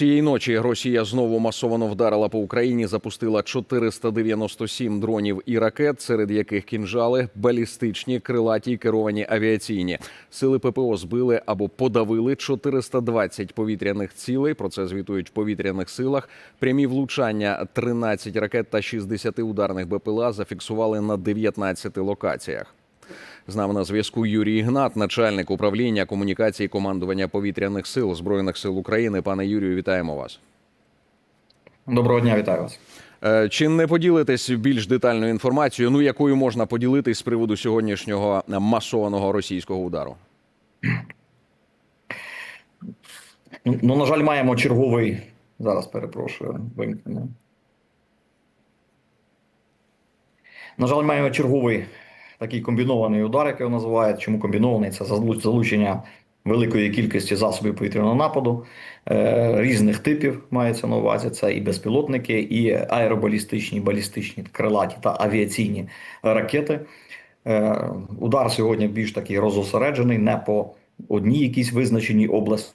Цієї ночі Росія знову масовано вдарила по Україні, запустила 497 дронів і ракет, серед яких кінжали, балістичні, крилаті й керовані авіаційні. Сили ППО збили або подавили 420 повітряних цілей. Про це звітують в повітряних силах. Прямі влучання 13 ракет та 60 ударних БПЛА зафіксували на 19 локаціях. З нами на зв'язку Юрій Ігнат, начальник управління комунікації командування повітряних сил збройних сил України. Пане Юрію, вітаємо вас. Доброго дня, вітаю вас. Е, Чи не поділитесь більш детальною інформацією, ну якою можна поділитись з приводу сьогоднішнього масованого російського удару? Ну, на жаль, маємо черговий. Зараз перепрошую, вимкнемо. На жаль, маємо черговий такий комбінований удар, як його називають. Чому комбінований? Це залучення великої кількості засобів повітряного нападу е, різних типів мається на увазі. Це і безпілотники, і аеробалістичні, і балістичні, крилаті та авіаційні ракети. Е, удар сьогодні більш такий розосереджений, не по одній якійсь визначеній області,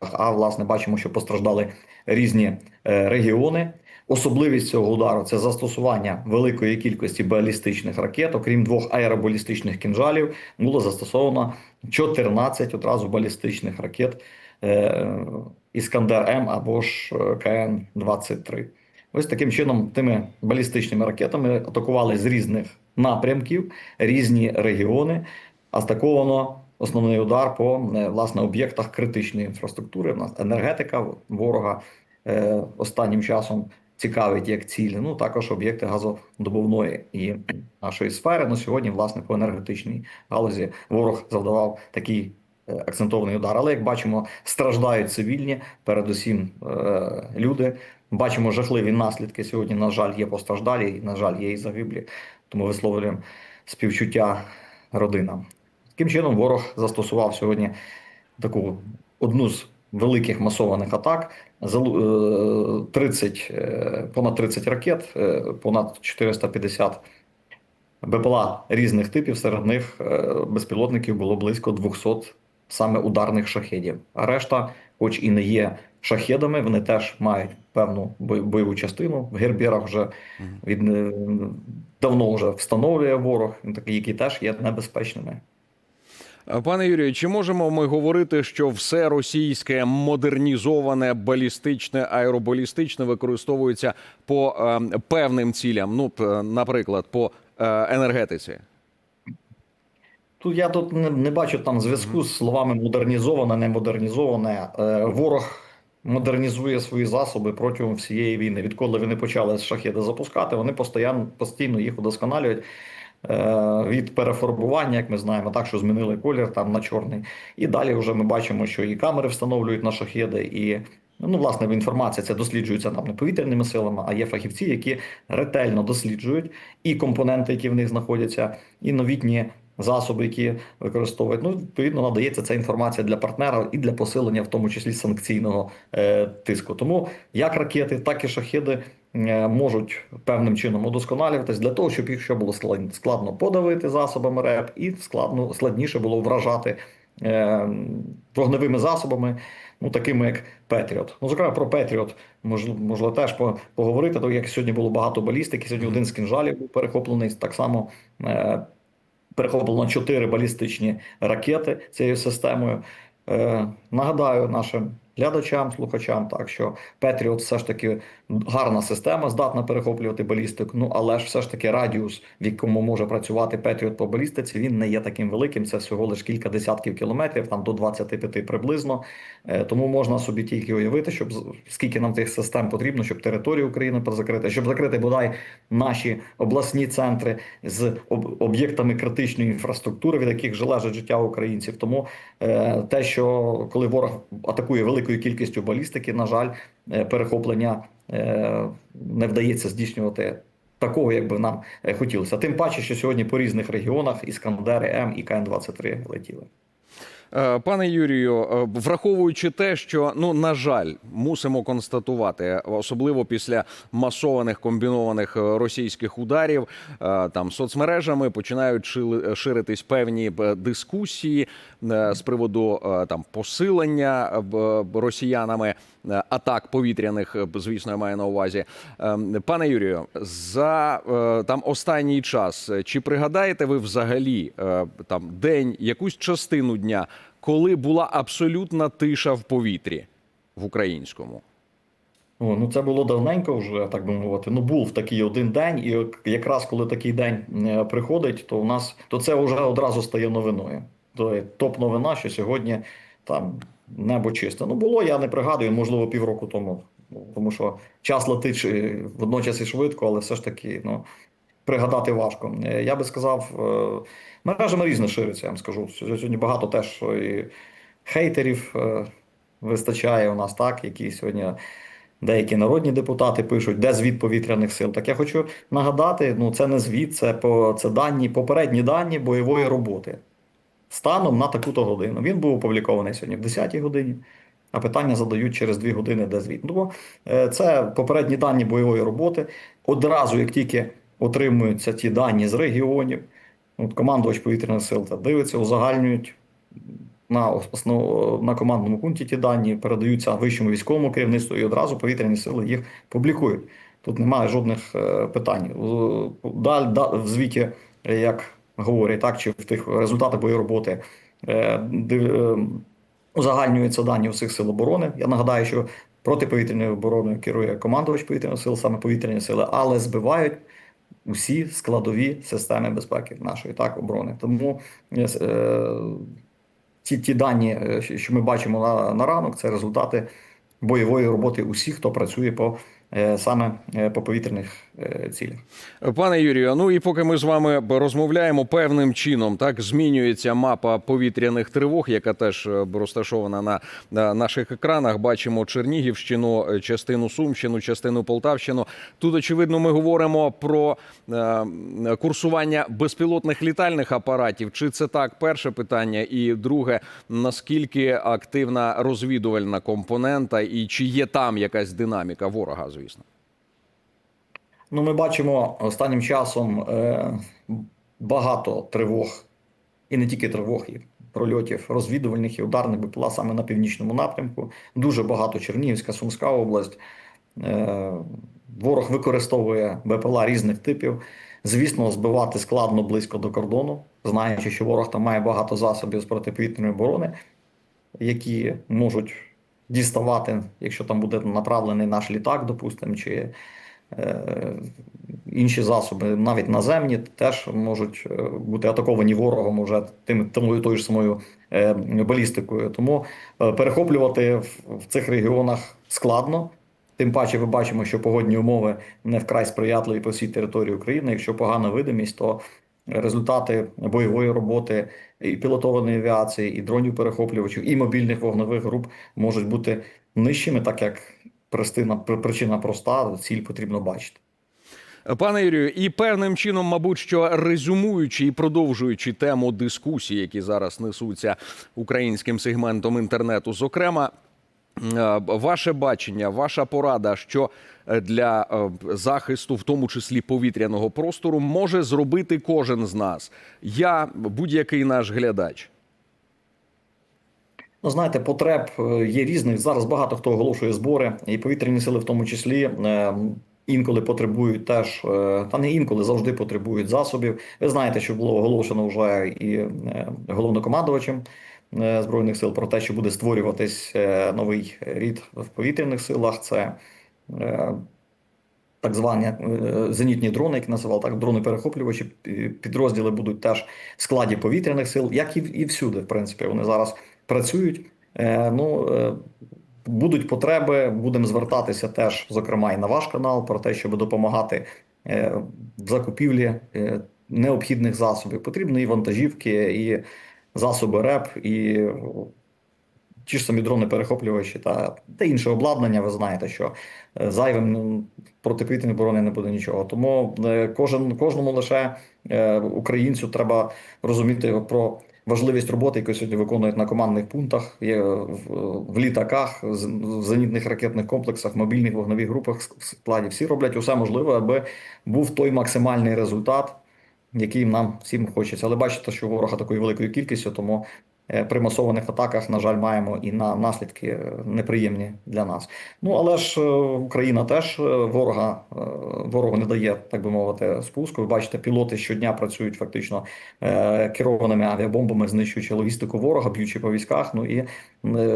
а власне бачимо, що постраждали різні е, регіони. Особливість цього удару це застосування великої кількості балістичних ракет, окрім двох аеробалістичних кінжалів, було застосовано 14 одразу балістичних ракет е, Іскандер М або ж е, КН 23 Ось таким чином, тими балістичними ракетами атакували з різних напрямків різні регіони. Атаковано основний удар по е, власне об'єктах критичної інфраструктури. У нас енергетика ворога останнім часом цікавить як цілі. Ну також об'єкти газодобувної і нашої сфери. Ну сьогодні, власне, по енергетичній галузі ворог завдавав такий е, акцентований удар. Але як бачимо, страждають цивільні, передусім е, люди. Бачимо жахливі наслідки. Сьогодні, на жаль, є постраждалі, на жаль, є і загиблі. Тому висловлюємо співчуття родинам. Таким чином, ворог застосував сьогодні таку одну з великих масованих атак. Залу- е, 30, е, понад 30 ракет, е, понад 450 БПЛА різних типів. Серед них безпілотників було близько 200 саме ударних шахедів. А решта, хоч і не є шахедами, вони теж мають певну бойову частину. В гербірах вже від давно вже встановлює ворог, такі, які теж є небезпечними. Е, Пане Юрію, чи можемо ми говорити, що все російське модернізоване балістичне, аеробалістичне використовується по е, певним цілям? Ну, наприклад, по е, енергетиці? Тут я тут не, не бачу там зв'язку з словами модернізоване, не модернізоване. Е, ворог модернізує свої засоби протягом всієї війни. Відколи вони почали шахеди запускати, вони постійно, постійно їх удосконалюють. Е, від перефарбування, як ми знаємо, так що змінили колір там на чорний. І далі вже ми бачимо, що і камери встановлюють на шахеди, і ну, власне інформація ця досліджується нам не повітряними силами, а є фахівці, які ретельно досліджують і компоненти, які в них знаходяться, і новітні засоби, які використовують. Ну, відповідно, надається ця інформація для партнера і для посилення, в тому числі санкційного е, тиску. Тому як ракети, так і шахеди е, можуть певним чином удосконалюватись для того, щоб їх ще було склад- складно подавити засобами РЕП, і складно складніше було вражати е, вогневими засобами. Ну, такими як Петріот. Ну, зокрема, про Петріот можливо, можливо теж по- поговорити, то як сьогодні було багато балістики. Сьогодні один з кінжалів був перехоплений. Так само е, перехоплено чотири балістичні ракети цією системою. Е, нагадаю нашим глядачам, слухачам, так що Петріот все ж таки гарна система, здатна перехоплювати балістику. Ну але ж все ж таки радіус, в якому може працювати Петріот по балістиці, він не є таким великим. Це всього лише кілька десятків кілометрів, там до 25 приблизно. Е, тому можна собі тільки уявити, щоб скільки нам тих систем потрібно, щоб територію України закрити, щоб закрити бодай наші обласні центри з об'єктами критичної інфраструктури, від яких залежить життя українців. Тому е, те, що коли ворог атакує великою кількістю балістики, на жаль, е, перехоплення е, не вдається здійснювати. Такого, як би нам е, хотілося. Тим паче, що сьогодні по різних регіонах іскандери М і КН-23 летіли. Е, Пане Юрію, е, враховуючи те, що ну на жаль, мусимо констатувати, особливо після масованих комбінованих е, російських ударів, там соцмережами починають ширитись певні дискусії з приводу там посилення росіянами атак повітряних, звісно, я маю на увазі. Ем, Пане Юрію, за там останній час чи пригадаєте ви взагалі там день, якусь частину дня, коли була абсолютна тиша в повітрі в українському? О, ну це було давненько вже, так би мовити. Ну був такий один день, і якраз коли такий день е, приходить, то у нас то це вже одразу стає новиною. То топ-новина, що сьогодні там небо чисте. Ну було, я не пригадую, можливо, півроку тому. Тому що час летить е, водночас і швидко, але все ж таки, ну. Пригадати важко. Е, Я би сказав, е, мережами різно шириться, я вам скажу. Сьогодні багато теж і хейтерів е, вистачає у нас, так, які сьогодні деякі народні депутати пишуть, де звіт повітряних сил. Так я хочу нагадати: ну це не звіт, це по це дані, попередні дані бойової роботи станом на таку-то годину. Він був опублікований сьогодні в 10-й годині, а питання задають через 2 години, де звіт. Е, це попередні дані бойової роботи. Одразу, як тільки отримуються ті дані з регіонів, от командувач повітряних сил та дивиться, узагальнюють на основ... на командному пункті ті дані, передаються вищому військовому керівництву, і одразу повітряні сили їх публікують. Тут немає жодних е, питань. Далі в звіті, як говорять, так чи в тих результатах бойової роботи е, е, узагальнюються дані усіх сил оборони. Я нагадаю, що протиповітряною обороною керує командувач повітряних сил, саме повітряні сили, але збивають усі складові системи безпеки нашої так оборони. Тому е, ті, ті дані, е, що ми бачимо на, на ранок, це результати бойової роботи усіх, хто працює по е, саме е, по повітряних е, цілях. Пане Юрію, ну і поки ми з вами розмовляємо певним чином, так змінюється мапа повітряних тривог, яка теж е, розташована на, на наших екранах. Бачимо Чернігівщину, е, частину Сумщину, частину Полтавщину. Тут очевидно, ми говоримо про е, курсування безпілотних літальних апаратів. Чи це так? Перше питання, і друге, наскільки активна розвідувальна компонента, і чи є там якась динаміка ворога, звісно. Ну, ми бачимо останнім часом е, багато тривог, і не тільки тривог, і прольотів розвідувальних і ударних БПЛА саме на північному напрямку. Дуже багато Чернігівська, Сумська область. Е, ворог використовує БПЛА різних типів. Звісно, збивати складно близько до кордону, знаючи, що ворог там має багато засобів з протиповітряної оборони, які можуть діставати, якщо там буде направлений наш літак, допустимо, чи е, інші засоби, навіть наземні, теж можуть е, бути атаковані ворогом уже тим, тою, тою ж самою е, балістикою. Тому е, перехоплювати в, в цих регіонах складно. Тим паче, ми бачимо, що погодні умови не вкрай сприятливі по всій території України. Якщо погана видимість, то результати бойової роботи і пілотованої авіації, і дронів перехоплювачів, і мобільних вогневих груп можуть бути нижчими, так як причина, причина проста, ціль потрібно бачити. Пане Юрію, і певним чином, мабуть, що резюмуючи і продовжуючи тему дискусії, які зараз несуться українським сегментом інтернету, зокрема. Е, Ваше бачення, ваша порада, що е, для е, захисту, в тому числі повітряного простору, може зробити кожен з нас. Я будь-який наш глядач. Ну, знаєте, потреб є різних. Зараз багато хто оголошує збори, і повітряні сили, в тому числі, інколи потребують теж, та не інколи завжди потребують засобів. Ви знаєте, що було оголошено вже і головнокомандувачем збройних сил про те, що буде створюватись е, новий рід в повітряних силах. Це е, так звані е, зенітні дрони, які називали так, дрони-перехоплювачі, підрозділи будуть теж в складі повітряних сил, як і, і всюди, в принципі, вони зараз працюють. Е, ну, е, будуть потреби, будемо звертатися теж, зокрема, і на ваш канал про те, щоб допомагати е, в закупівлі е, необхідних засобів. Потрібні і вантажівки, і засоби РЕП, і ті ж самі дрони-перехоплювачі та, та інше обладнання. Ви знаєте, що е, зайвим ну, протиповітряної оборони не буде нічого. Тому е, кожен, кожному лише е, українцю треба розуміти про важливість роботи, яку сьогодні виконують на командних пунктах, в, літаках, в зенітних ракетних комплексах, мобільних вогневих групах в складі. Всі роблять усе можливе, аби був той максимальний результат, який нам всім хочеться. Але бачите, що ворога такою великою кількістю, тому е, при масованих атаках, на жаль, маємо і на наслідки е, неприємні для нас. Ну але ж е, Україна теж ворога ворогу не дає, так би мовити, спуску. Ви бачите, пілоти щодня працюють фактично керованими авіабомбами, знищуючи логістику ворога, б'ючи по військах. Ну і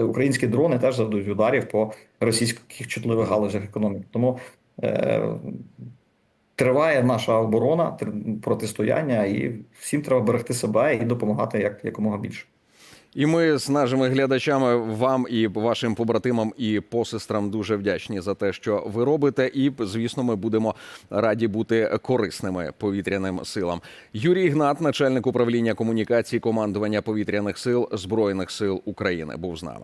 українські дрони теж завдають ударів по російських чутливих галузях економіки. Тому триває наша оборона, протистояння, і всім треба берегти себе і допомагати як якомога більше. І ми з нашими глядачами вам і вашим побратимам і посестрам дуже вдячні за те, що ви робите. І звісно, ми будемо раді бути корисними повітряним силам. Юрій Гнат, начальник управління комунікації командування повітряних сил збройних сил України, був з нами.